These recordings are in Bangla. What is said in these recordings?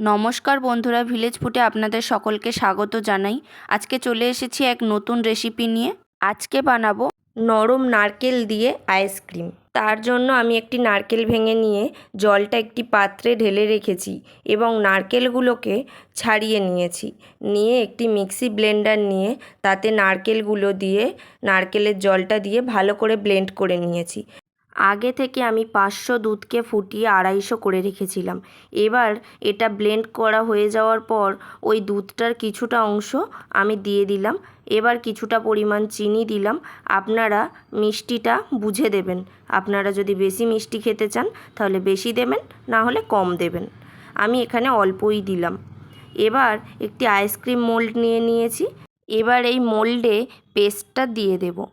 নমস্কার বন্ধুরা ভিলেজ ফুটে আপনাদের সকলকে স্বাগত জানাই। আজকে চলে এসেছি এক নতুন রেসিপি নিয়ে। আজকে বানাবো নরম নারকেল দিয়ে আইসক্রিম তার জন্য আমি একটি নারকেল ভেঙে নিয়ে জলটা একটি পাত্রে ঢেলে রেখেছি এবং নারকেলগুলোকে ছাড়িয়ে নিয়েছি। নিয়ে একটি মিক্সি ব্লেন্ডার নিয়ে তাতে নারকেলগুলো দিয়ে, নারকেলের জলটা দিয়ে ভালো করে ব্লেন্ড করে নিয়েছি। আগে থেকে আমি পাঁচশো দুধকে ফুটিয়ে আড়াইশো করে রেখেছিলাম। এবার এটা ব্লেন্ড করা হয়ে যাওয়ার পর ওই দুধটার কিছুটা অংশ আমি দিয়ে দিলাম। এবার কিছুটা পরিমাণ চিনি দিলাম। আপনারা মিষ্টিটা বুঝে দেবেন। আপনারা যদি বেশি মিষ্টি খেতে চান, তাহলে বেশি দেবেন, না হলে কম দেবেন। আমি এখানে অল্পই দিলাম। এবার একটি আইসক্রিম মোল্ড নিয়ে নিয়েছি। এবার এই মোল্ডে পেস্টটা দিয়ে দেবো।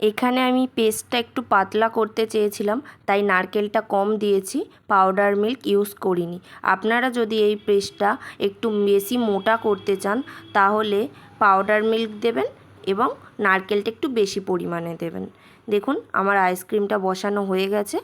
এখানে আমি পেস্টটা একটু পাতলা করতে চেয়েছিলাম, তাই নারকেলটা কম দিয়েছি, পাউডার মিল্ক ইউজ করিনি। আপনারা যদি এই পেস্টটা একটু বেশি মোটা করতে চান, তাহলে পাউডার মিল্ক দেবেন এবং নারকেলটা একটু বেশি পরিমাণে দেবেন। দেখুন, আমার আইসক্রিমটা বসানো হয়ে গেছে।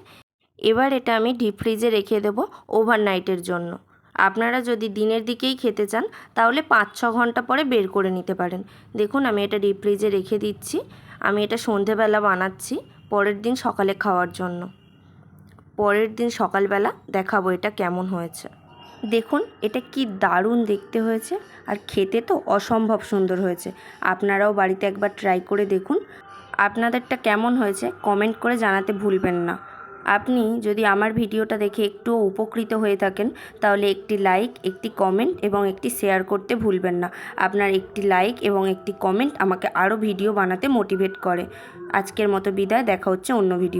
এবার এটা আমি ডিপ ফ্রিজে রেখে দেবো ওভারনাইটের জন্য। আপনারা যদি দিনের দিকেই খেতে চান, তাহলে পাঁচ ছ ঘণ্টা পরে বের করে নিতে পারেন। দেখুন, আমি এটা ডিপ ফ্রিজে রেখে দিচ্ছি। আমি এটা সন্ধেবেলা বানাচ্ছি, পরের দিন সকালে খাওয়ার জন্য। পরের দিন সকালবেলা দেখাবো এটা কেমন হয়েছে। দেখুন, এটা কি দারুণ দেখতে হয়েছে, আর খেতে তো অসম্ভব সুন্দর হয়েছে। আপনারাও বাড়িতে একবার ট্রাই করে দেখুন। আপনাদেরটা কেমন হয়েছে কমেন্ট করে জানাতে ভুলবেন না। আপনি যদি আমার ভিডিওটা দেখে একটু উপকৃত হয়ে থাকেন, তাহলে একটি লাইক, একটি কমেন্ট এবং একটি শেয়ার করতে ভুলবেন না। আপনার একটি লাইক এবং একটি কমেন্ট আমাকে আরও ভিডিও বানাতে মোটিভেট করে। আজকের মতো বিদায়, দেখা হচ্ছে অন্য ভিডিও